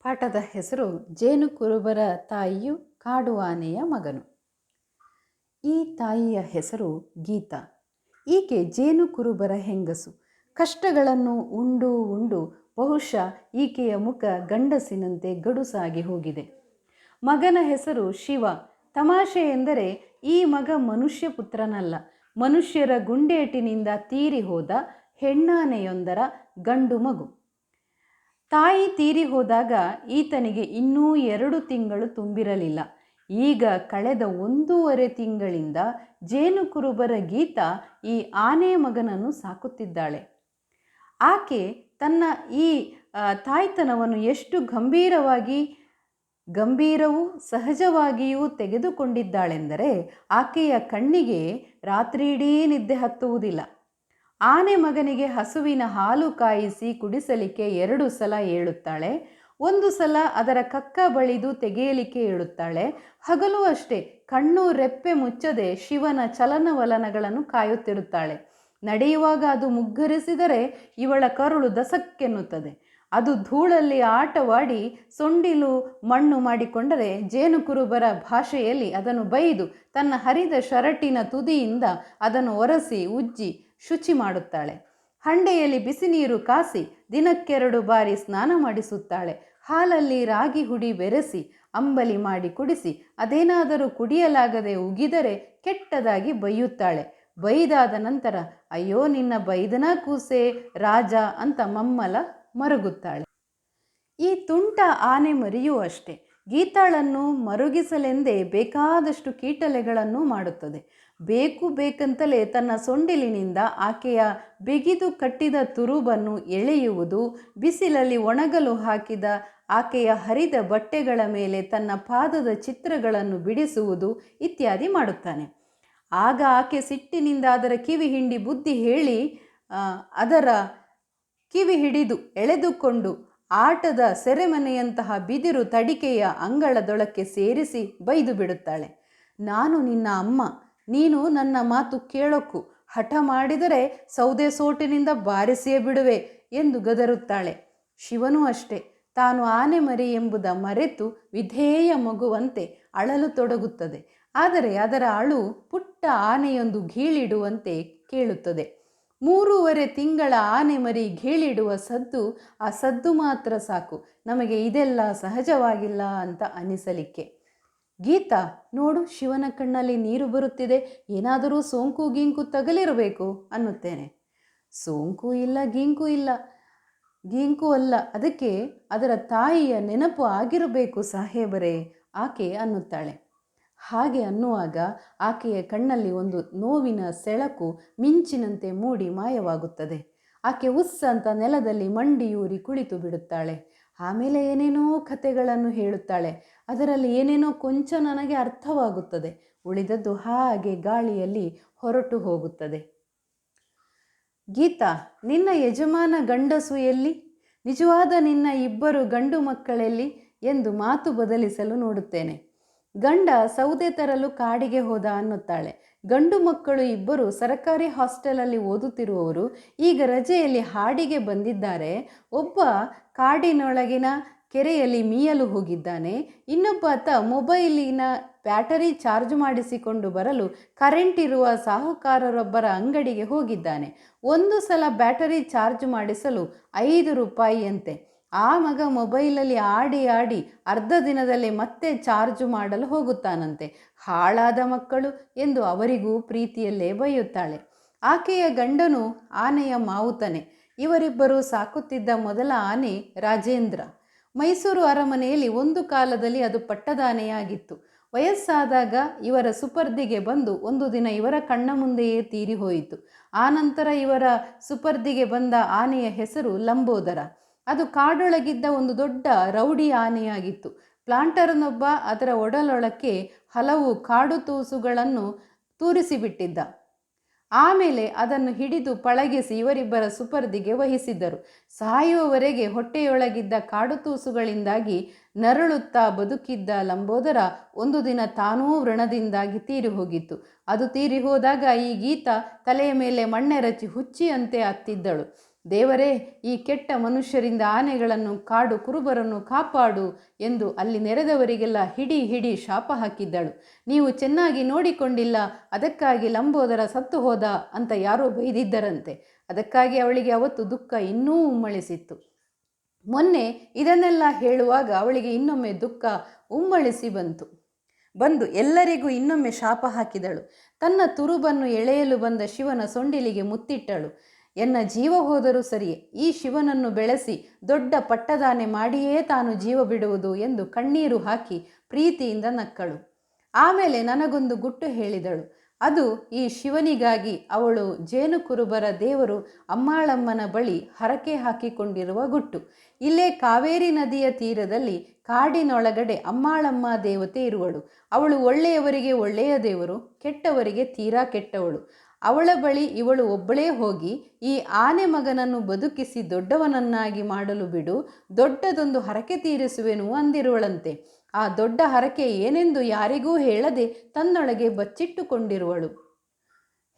ಪಾಠದ ಹೆಸರು ಜೇನು ಕುರುಬರ ತಾಯಿಯು ಕಾಡು ಆನೆಯ ಮಗನು. ಈ ತಾಯಿಯ ಹೆಸರು ಗೀತಾ. ಈಕೆ ಜೇನು ಕುರುಬರ ಹೆಂಗಸು. ಕಷ್ಟಗಳನ್ನು ಉಂಡು ಉಂಡು ಬಹುಶಃ ಈಕೆಯ ಮುಖ ಗಂಡಸಿನಂತೆ ಗಡುಸಾಗಿ ಹೋಗಿದೆ. ಮಗನ ಹೆಸರು ಶಿವ. ತಮಾಷೆ ಎಂದರೆ ಈ ಮಗ ಮನುಷ್ಯ ಪುತ್ರನಲ್ಲ. ಮನುಷ್ಯರ ಗುಂಡೇಟಿನಿಂದ ತೀರಿ ಹೋದ ಹೆಣ್ಣಾನೆಯೊಂದರ ಗಂಡು ಮಗು. ತಾಯಿ ತೀರಿ ಹೋದಾಗ ಈತನಿಗೆ ಇನ್ನೂ ಎರಡು ತಿಂಗಳು ತುಂಬಿರಲಿಲ್ಲ. ಈಗ ಕಳೆದ ಒಂದೂವರೆ ತಿಂಗಳಿಂದ ಜೇನು ಕುರುಬರ ಗೀತಾ ಈ ಆನೆ ಮಗನನ್ನು ಸಾಕುತ್ತಿದ್ದಾಳೆ. ಆಕೆ ತನ್ನ ಈ ತಾಯ್ತನವನ್ನು ಎಷ್ಟು ಗಂಭೀರವಾಗಿ, ಗಂಭೀರವೂ ಸಹಜವಾಗಿಯೂ ತೆಗೆದುಕೊಂಡಿದ್ದಾಳೆಂದರೆ ಆಕೆಯ ಕಣ್ಣಿಗೆ ರಾತ್ರಿಯಿಡೀ ನಿದ್ದೆ ಹತ್ತುವುದಿಲ್ಲ. ಆನೆ ಮಗನಿಗೆ ಹಸುವಿನ ಹಾಲು ಕಾಯಿಸಿ ಕುಡಿಸಲಿಕ್ಕೆ ಎರಡು ಸಲ ಏಳುತ್ತಾಳೆ. ಒಂದು ಸಲ ಅದರ ಕಕ್ಕ ಬಳಿದು ತೆಗೆಯಲಿಕ್ಕೆ ಏಳುತ್ತಾಳೆ. ಹಗಲು ಅಷ್ಟೇ, ಕಣ್ಣು ರೆಪ್ಪೆ ಮುಚ್ಚದೆ ಶಿವನ ಚಲನವಲನಗಳನ್ನು ಕಾಯುತ್ತಿರುತ್ತಾಳೆ. ನಡೆಯುವಾಗ ಅದು ಮುಗ್ಗರಿಸಿದರೆ ಇವಳ ಕರುಳು ದಸಕ್ಕೆನ್ನುತ್ತದೆ. ಅದು ಧೂಳಲ್ಲಿ ಆಟವಾಡಿ ಸೊಂಡಿಲು ಮಣ್ಣು ಮಾಡಿಕೊಂಡರೆ ಜೇನುಕುರುಬರ ಭಾಷೆಯಲ್ಲಿ ಅದನ್ನು ಬೈದು ತನ್ನ ಹರಿದ ಶರಟಿನ ತುದಿಯಿಂದ ಅದನ್ನು ಒರೆಸಿ ಉಜ್ಜಿ ಶುಚಿ ಮಾಡುತ್ತಾಳೆ. ಹಂಡೆಯಲ್ಲಿ ಬಿಸಿ ನೀರು ಕಾಸಿ ದಿನಕ್ಕೆರಡು ಬಾರಿ ಸ್ನಾನ ಮಾಡಿಸುತ್ತಾಳೆ. ಹಾಲಲ್ಲಿ ರಾಗಿ ಹುಡಿ ಬೆರೆಸಿ ಅಂಬಲಿ ಮಾಡಿ ಕುಡಿಸಿ ಅದೇನಾದರೂ ಕುಡಿಯಲಾಗದೆ ಉಗಿದರೆ ಕೆಟ್ಟದಾಗಿ ಬೈಯುತ್ತಾಳೆ. ಬೈದಾದ ನಂತರ, ಅಯ್ಯೋ, ನಿನ್ನ ಬೈದನ ಕೂಸೆ, ರಾಜ ಅಂತ ಮಮ್ಮಲ ಮರುಗುತ್ತಾಳೆ. ಈ ತುಂಟ ಆನೆ ಮರಿಯೂ ಅಷ್ಟೇ. ಗೀತಾಳನ್ನು ಮರುಗಿಸಲೆಂದೇ ಬೇಕಾದಷ್ಟು ಕೀಟಲೆಗಳನ್ನು ಮಾಡುತ್ತದೆ. ಬೇಕು ಬೇಕಂತಲೇ ತನ್ನ ಸೊಂಡಿಲಿನಿಂದ ಆಕೆಯ ಬಿಗಿದು ಕಟ್ಟಿದ ತುರುಬನ್ನು ಎಳೆಯುವುದು, ಬಿಸಿಲಲ್ಲಿ ಒಣಗಲು ಹಾಕಿದ ಆಕೆಯ ಹರಿದ ಬಟ್ಟೆಗಳ ಮೇಲೆ ತನ್ನ ಪಾದದ ಚಿತ್ರಗಳನ್ನು ಬಿಡಿಸುವುದು ಇತ್ಯಾದಿ ಮಾಡುತ್ತಾನೆ. ಆಗ ಆಕೆ ಸಿಟ್ಟಿನಿಂದ ಅದರ ಕಿವಿ ಹಿಂಡಿ ಬುದ್ಧಿ ಹೇಳಿ ಅದರ ಕಿವಿ ಹಿಡಿದು ಎಳೆದುಕೊಂಡು ಆಟದ ಸೆರೆಮನೆಯಂತಹ ಬಿದಿರು ತಡಿಕೆಯ ಅಂಗಳದೊಳಕ್ಕೆ ಸೇರಿಸಿ ಬೈದು ಬಿಡುತ್ತಾಳೆ. ನಾನು ನಿನ್ನ ಅಮ್ಮ. ನೀನು ನನ್ನ ಮಾತು ಕೇಳೋಕು. ಹಠ ಮಾಡಿದರೆ ಸೌದೆ ಸೋಟಿನಿಂದ ಬಾರಿಸಿಯೇ ಬಿಡುವೆ ಎಂದು ಗದರುತ್ತಾಳೆ. ಶಿವನೂ ಅಷ್ಟೇ. ತಾನು ಆನೆ ಮರಿ ಎಂಬುದ ಮರೆತು ವಿಧೇಯ ಮಗುವಂತೆ ಅಳಲು ತೊಡಗುತ್ತದೆ. ಆದರೆ ಅದರ ಅಳು ಪುಟ್ಟ ಆನೆಯೊಂದು ಘೀಳಿಡುವಂತೆ ಕೇಳುತ್ತದೆ. ಮೂರುವರೆ ತಿಂಗಳ ಆನೆ ಮರಿ ಗೀಳಿಡುವ ಸದ್ದು ಆ ಸದ್ದು ಮಾತ್ರ ಸಾಕು. ನಮಗೆ ಇದೆಲ್ಲ ಸಹಜವಾಗಿಲ್ಲ ಅಂತ ಅನಿಸಲಿಕ್ಕೆ. ಗೀತಾ, ನೋಡು, ಶಿವನ ಕಣ್ಣಲ್ಲಿ ನೀರು ಬರುತ್ತಿದೆ. ಏನಾದರೂ ಸೋಂಕು, ಗೀಂಕು ತಗಲಿರಬೇಕು ಅನ್ನುತ್ತೇನೆ. ಸೋಂಕು ಇಲ್ಲ, ಗೀಂಕು ಇಲ್ಲ. ಗೀಂಕು ಅಲ್ಲ, ಅದಕ್ಕೆ ಅದರ ತಾಯಿಯ ನೆನಪು ಆಗಿರಬೇಕು ಸಾಹೇಬರೇ, ಆಕೆ ಅನ್ನುತ್ತಾಳೆ. ಹಾಗೆ ಅನ್ನುವಾಗ ಆಕೆಯ ಕಣ್ಣಲ್ಲಿ ಒಂದು ನೋವಿನ ಸೆಳಕು ಮಿಂಚಿನಂತೆ ಮೂಡಿ ಮಾಯವಾಗುತ್ತದೆ. ಆಕೆ ಉಸ್ಸಂತ ನೆಲದಲ್ಲಿ ಮಂಡಿಯೂರಿ ಕುಳಿತು ಬಿಡುತ್ತಾಳೆ. ಆಮೇಲೆ ಏನೇನೋ ಕಥೆಗಳನ್ನು ಹೇಳುತ್ತಾಳೆ. ಅದರಲ್ಲಿ ಏನೇನೋ ಕೊಂಚ ನನಗೆ ಅರ್ಥವಾಗುತ್ತದೆ. ಉಳಿದದ್ದು ಹಾಗೆ ಗಾಳಿಯಲ್ಲಿ ಹೊರಟು ಹೋಗುತ್ತದೆ. ಗೀತಾ, ನಿನ್ನ ಯಜಮಾನ ಗಂಡಸು ಎಲ್ಲಿ? ನಿಜವಾದ ನಿನ್ನ ಇಬ್ಬರು ಗಂಡು ಮಕ್ಕಳೆಲ್ಲಿ? ಎಂದು ಮಾತು ಬದಲಿಸಲು ನೋಡುತ್ತೇನೆ. ಗಂಡ ಸೌದೆ ತರಲು ಕಾಡಿಗೆ ಹೋದ ಅನ್ನುತ್ತಾಳೆ. ಗಂಡು ಮಕ್ಕಳು ಇಬ್ಬರು ಸರಕಾರಿ ಹಾಸ್ಟೆಲಲ್ಲಿ ಓದುತ್ತಿರುವವರು ಈಗ ರಜೆಯಲ್ಲಿ ಹಾಡಿಗೆ ಬಂದಿದ್ದಾರೆ. ಒಬ್ಬ ಕಾಡಿನೊಳಗಿನ ಕೆರೆಯಲ್ಲಿ ಮೀಯಲು ಹೋಗಿದ್ದಾನೆ. ಇನ್ನೊಬ್ಬಾತ ಮೊಬೈಲಿನ ಬ್ಯಾಟರಿ ಚಾರ್ಜ್ ಮಾಡಿಸಿಕೊಂಡು ಬರಲು ಕರೆಂಟ್ ಇರುವ ಸಾಹುಕಾರರೊಬ್ಬರ ಅಂಗಡಿಗೆ ಹೋಗಿದ್ದಾನೆ. ಒಂದು ಸಲ ಬ್ಯಾಟರಿ ಚಾರ್ಜ್ ಮಾಡಿಸಲು ಐದು ರೂಪಾಯಿಯಂತೆ. ಆ ಮಗ ಮೊಬೈಲಲ್ಲಿ ಆಡಿ ಆಡಿ ಅರ್ಧ ದಿನದಲ್ಲಿ ಮತ್ತೆ ಚಾರ್ಜ್ ಮಾಡಲು ಹೋಗುತ್ತಾನಂತೆ. ಹಾಳಾದ ಮಕ್ಕಳು ಎಂದು ಅವರಿಗೂ ಪ್ರೀತಿಯಲ್ಲೇ ಬೈಯುತ್ತಾಳೆ. ಆಕೆಯ ಗಂಡನು ಆನೆಯ ಮಾವುತನೆ. ಇವರಿಬ್ಬರು ಸಾಕುತ್ತಿದ್ದ ಮೊದಲ ಆನೆ ರಾಜೇಂದ್ರ. ಮೈಸೂರು ಅರಮನೆಯಲ್ಲಿ ಒಂದು ಕಾಲದಲ್ಲಿ ಅದು ಪಟ್ಟದಾನೆಯಾಗಿತ್ತು. ವಯಸ್ಸಾದಾಗ ಇವರ ಸುಪರ್ದಿಗೆ ಬಂದು ಒಂದು ದಿನ ಇವರ ಕಣ್ಣ ಮುಂದೆಯೇ ತೀರಿ ಹೋಯಿತು. ಆನಂತರ ಇವರ ಸುಪರ್ದಿಗೆ ಬಂದ ಆನೆಯ ಹೆಸರು ಲಂಬೋದರ. ಅದು ಕಾಡೊಳಗಿದ್ದ ಒಂದು ದೊಡ್ಡ ರೌಡಿ ಆನೆಯಾಗಿತ್ತು. ಪ್ಲಾಂಟರ್ನೊಬ್ಬ ಅದರ ಒಡಲೊಳಕ್ಕೆ ಹಲವು ಕಾಡು ತೂಸುಗಳನ್ನು ತೂರಿಸಿಬಿಟ್ಟಿದ್ದ. ಆಮೇಲೆ ಅದನ್ನು ಹಿಡಿದು ಪಳಗಿಸಿ ಇವರಿಬ್ಬರ ಸುಪರ್ದಿಗೆ ವಹಿಸಿದ್ದರು. ಸಾಯುವವರೆಗೆ ಹೊಟ್ಟೆಯೊಳಗಿದ್ದ ಕಾಡುತೂಸುಗಳಿಂದಾಗಿ ನರಳುತ್ತಾ ಬದುಕಿದ್ದ ಲಂಬೋದರ ಒಂದು ದಿನ ತಾನೂ ವ್ರಣದಿಂದಾಗಿ ತೀರಿ ಹೋಗಿತ್ತು ಅದು ತೀರಿ ಹೋದಾಗ ಈ ಗೀತ ತಲೆಯ ಮೇಲೆ ಮಣ್ಣೆರಚಿ ಹುಚ್ಚಿಯಂತೆ ಅತ್ತಿದ್ದಳು. ದೇವರೇ, ಈ ಕೆಟ್ಟ ಮನುಷ್ಯರಿಂದ ಆನೆಗಳನ್ನು ಕಾಡು ಕುರುಬರನ್ನು ಕಾಪಾಡು ಎಂದು ಅಲ್ಲಿ ನೆರೆದವರಿಗೆಲ್ಲ ಹಿಡಿ ಹಿಡಿ ಶಾಪ ಹಾಕಿದ್ದಳು. ನೀವು ಚೆನ್ನಾಗಿ ನೋಡಿಕೊಂಡಿಲ್ಲ, ಅದಕ್ಕಾಗಿ ಲಂಬೋದರ ಸತ್ತು ಹೋದ ಅಂತ ಯಾರೋ ಬೈದಿದ್ದರಂತೆ. ಅದಕ್ಕಾಗಿ ಅವಳಿಗೆ ಅವತ್ತು ದುಃಖ ಇನ್ನೂ ಉಮ್ಮಳಿಸಿತ್ತು. ಮೊನ್ನೆ ಇದನ್ನೆಲ್ಲ ಹೇಳುವಾಗ ಅವಳಿಗೆ ಇನ್ನೊಮ್ಮೆ ದುಃಖ ಉಮ್ಮಳಿಸಿ ಬಂತು. ಬಂದು ಎಲ್ಲರಿಗೂ ಇನ್ನೊಮ್ಮೆ ಶಾಪ ಹಾಕಿದಳು. ತನ್ನ ತುರುಬನ್ನು ಎಳೆಯಲು ಬಂದ ಶಿವನ ಸೊಂಡಿಲಿಗೆ ಮುತ್ತಿಟ್ಟಳು. ಎನ್ನ ಜೀವ ಹೋದರೂ ಸರಿಯೇ ಈ ಶಿವನನ್ನು ಬೆಳೆಸಿ ದೊಡ್ಡ ಪಟ್ಟದಾನೆ ಮಾಡಿಯೇ ತಾನು ಜೀವ ಬಿಡುವುದು ಎಂದು ಕಣ್ಣೀರು ಹಾಕಿ ಪ್ರೀತಿಯಿಂದ ನಕ್ಕಳು. ಆಮೇಲೆ ನನಗೊಂದು ಗುಟ್ಟು ಹೇಳಿದಳು. ಅದು ಈ ಶಿವನಿಗಾಗಿ ಅವಳು ಜೇನು ಕುರುಬರ ದೇವರು ಅಮ್ಮಾಳಮ್ಮನ ಬಳಿ ಹರಕೆ ಹಾಕಿಕೊಂಡಿರುವ ಗುಟ್ಟು. ಇಲ್ಲೇ ಕಾವೇರಿ ನದಿಯ ತೀರದಲ್ಲಿ ಕಾಡಿನೊಳಗಡೆ ಅಮ್ಮಾಳಮ್ಮ ದೇವತೆ ಇರುವಳು. ಅವಳು ಒಳ್ಳೆಯವರಿಗೆ ಒಳ್ಳೆಯ ದೇವರು, ಕೆಟ್ಟವರಿಗೆ ತೀರಾ ಕೆಟ್ಟವಳು. ಅವಳ ಬಳಿ ಇವಳು ಒಬ್ಬಳೇ ಹೋಗಿ, ಈ ಆನೆ ಮಗನನ್ನು ಬದುಕಿಸಿ ದೊಡ್ಡವನನ್ನಾಗಿ ಮಾಡಲು ಬಿಡು, ದೊಡ್ಡದೊಂದು ಹರಕೆ ತೀರಿಸುವೆನು ಅಂದಿರುವಳಂತೆ. ಆ ದೊಡ್ಡ ಹರಕೆ ಏನೆಂದು ಯಾರಿಗೂ ಹೇಳದೆ ತನ್ನೊಳಗೆ ಬಚ್ಚಿಟ್ಟುಕೊಂಡಿರುವಳು.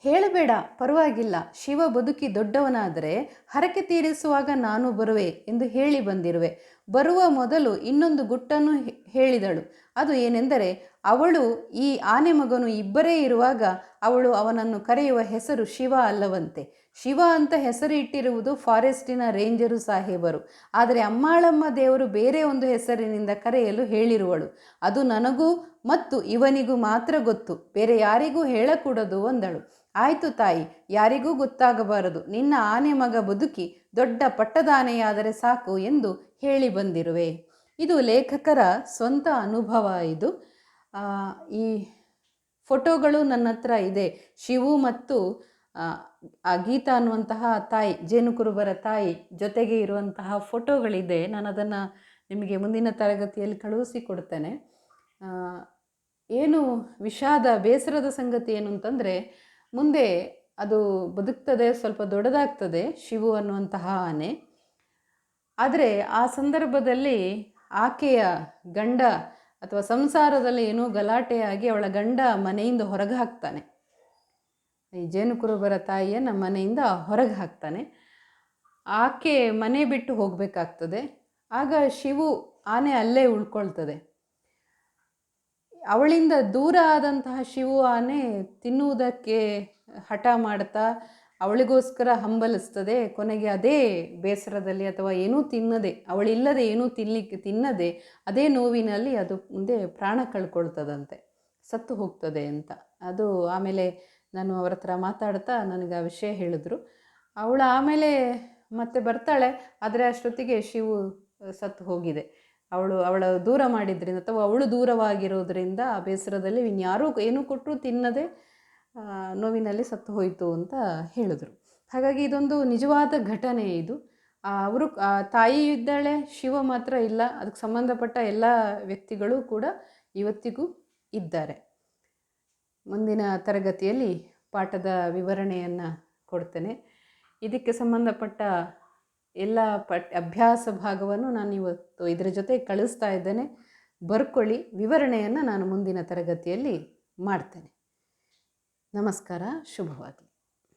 ಹೇಳಬೇಡ, ಪರವಾಗಿಲ್ಲ. ಶಿವ ಬದುಕಿ ದೊಡ್ಡವನಾದರೆ ಹರಕೆ ತೀರಿಸುವಾಗ ನಾನು ಬರುವೆ ಎಂದು ಹೇಳಿ ಬಂದಿರುವೆ. ಬರುವ ಮೊದಲು ಇನ್ನೊಂದು ಗುಟ್ಟನ್ನು ಹೇಳಿದಳು. ಅದು ಏನೆಂದರೆ, ಅವಳು ಈ ಆನೆ ಮಗನು ಇಬ್ಬರೇ ಇರುವಾಗ ಅವಳು ಅವನನ್ನು ಕರೆಯುವ ಹೆಸರು ಶಿವ ಅಲ್ಲವಂತೆ. ಶಿವ ಅಂತ ಹೆಸರು ಇಟ್ಟಿರುವುದು ಫಾರೆಸ್ಟಿನ ರೇಂಜರು ಸಾಹೇಬರು. ಆದರೆ ಅಮ್ಮಾಳಮ್ಮ ದೇವರು ಬೇರೆ ಒಂದು ಹೆಸರಿನಿಂದ ಕರೆಯಲು ಹೇಳಿರುವಳು. ಅದು ನನಗೂ ಮತ್ತು ಇವನಿಗೂ ಮಾತ್ರ ಗೊತ್ತು. ಬೇರೆ ಯಾರಿಗೂ ಹೇಳಕೂಡದು, ಅಂದಳು. ಆಯಿತು ತಾಯಿ, ಯಾರಿಗೂ ಗೊತ್ತಾಗಬಾರದು. ನಿನ್ನ ಆನೆ ಮಗ ಬದುಕಿ ದೊಡ್ಡ ಪಟ್ಟದಾನೆಯಾದರೆ ಸಾಕು ಎಂದು ಹೇಳಿ ಬಂದಿರುವೆ. ಇದು ಲೇಖಕರ ಸ್ವಂತ ಅನುಭವ ಇದು. ಈ ಫೋಟೋಗಳು ನನ್ನ ಹತ್ರ ಇದೆ. ಶಿವು ಮತ್ತು, ಆ ಗೀತಾ ಅನ್ನುವಂತಹ ತಾಯಿ, ಜೇನುಕುರುಬರ ತಾಯಿ ಜೊತೆಗೆ ಇರುವಂತಹ ಫೋಟೋಗಳಿದೆ. ನಾನು ಅದನ್ನು ನಿಮಗೆ ಮುಂದಿನ ತರಗತಿಯಲ್ಲಿ ಕಳುಹಿಸಿ ಕೊಡ್ತೇನೆ ಏನು ವಿಷಾದ, ಬೇಸರದ ಸಂಗತಿ ಏನು ಅಂತಂದರೆ ಮುಂದೆ ಅದು ಬದುಕ್ತದೆ, ಸ್ವಲ್ಪ ದೊಡ್ಡದಾಗ್ತದೆ ಶಿವು ಅನ್ನುವಂತಹ ಆನೆ. ಆದರೆ ಆ ಸಂದರ್ಭದಲ್ಲಿ ಆಕೆಯ ಗಂಡ ಅಥವಾ ಸಂಸಾರದಲ್ಲಿ ಏನೋ ಗಲಾಟೆಯಾಗಿ ಅವಳ ಗಂಡ ಮನೆಯಿಂದ ಹೊರಗೆ ಹಾಕ್ತಾನೆ. ಈ ಜೇನುಕುರುಬರ ತಾಯಿಯನ್ನು ಮನೆಯಿಂದ ಹೊರಗೆ ಹಾಕ್ತಾನೆ. ಆಕೆ ಮನೆ ಬಿಟ್ಟು ಹೋಗಬೇಕಾಗ್ತದೆ. ಆಗ ಶಿವು ಆನೆ ಅಲ್ಲೇ ಉಳ್ಕೊಳ್ತದೆ. ಅವಳಿಂದ ದೂರ ಆದಂತಹ ಶಿವು ಆನೆ ತಿನ್ನುವುದಕ್ಕೆ ಹಠ ಮಾಡ್ತಾ ಅವಳಿಗೋಸ್ಕರ ಹಂಬಲಿಸ್ತದೆ. ಕೊನೆಗೆ ಅದೇ ಬೇಸರದಲ್ಲಿ ಅಥವಾ ಏನೂ ತಿನ್ನದೆ, ಅವಳಿಲ್ಲದೆ ಏನೂ ತಿನ್ನಲಿಕ್ಕೆ ತಿನ್ನದೆ ಅದೇ ನೋವಿನಲ್ಲಿ ಅದು ಮುಂದೆ ಪ್ರಾಣ ಕಳ್ಕೊಳ್ತದಂತೆ. ಸತ್ತು ಹೋಗ್ತದೆ ಅಂತ. ಅದು ಆಮೇಲೆ ನಾನು ಅವರ ಹತ್ರ ಮಾತಾಡ್ತಾ ನನಗೆ ಆ ವಿಷಯ ಹೇಳಿದ್ರು. ಅವಳು ಆಮೇಲೆ ಮತ್ತೆ ಬರ್ತಾಳೆ, ಆದರೆ ಅಷ್ಟೊತ್ತಿಗೆ ಶಿವು ಸತ್ತು ಹೋಗಿದೆ. ಅವಳು ಅವಳ ದೂರ ಮಾಡಿದ್ರಿಂದ ಅಥವಾ ಅವಳು ದೂರವಾಗಿರೋದ್ರಿಂದ ಆ ಬೇಸರದಲ್ಲಿ ಇನ್ಯಾರೂ ಏನೂ ಕೊಟ್ಟರು ತಿನ್ನದೆ ನೋವಿನಲ್ಲಿ ಸತ್ತು ಹೋಯಿತು ಅಂತ ಹೇಳಿದರು. ಹಾಗಾಗಿ ಇದೊಂದು ನಿಜವಾದ ಘಟನೆ ಇದು. ಅವರು ತಾಯಿ ಇದ್ದಾಳೆ, ಶಿವ ಮಾತ್ರ ಇಲ್ಲ, ಅದಕ್ಕೆ ಸಂಬಂಧಪಟ್ಟ ಎಲ್ಲ ವ್ಯಕ್ತಿಗಳು ಕೂಡ ಇವತ್ತಿಗೂ ಇದ್ದಾರೆ. ಮುಂದಿನ ತರಗತಿಯಲ್ಲಿ ಪಾಠದ ವಿವರಣೆಯನ್ನು ಕೊಡ್ತೇನೆ. ಇದಕ್ಕೆ ಸಂಬಂಧಪಟ್ಟ ಎಲ್ಲ ಪಟ್ ಅಭ್ಯಾಸ ಭಾಗವನ್ನು ನಾನು ಇವತ್ತು ಇದರ ಜೊತೆ ಕಳಿಸ್ತಾ ಇದ್ದೇನೆ. ಬರ್ಕೊಳ್ಳಿ, ವಿವರಣೆಯನ್ನು ನಾನು ಮುಂದಿನ ತರಗತಿಯಲ್ಲಿ ಮಾಡ್ತೇನೆ. ನಮಸ್ಕಾರ, ಶುಭವಾಗಲಿ.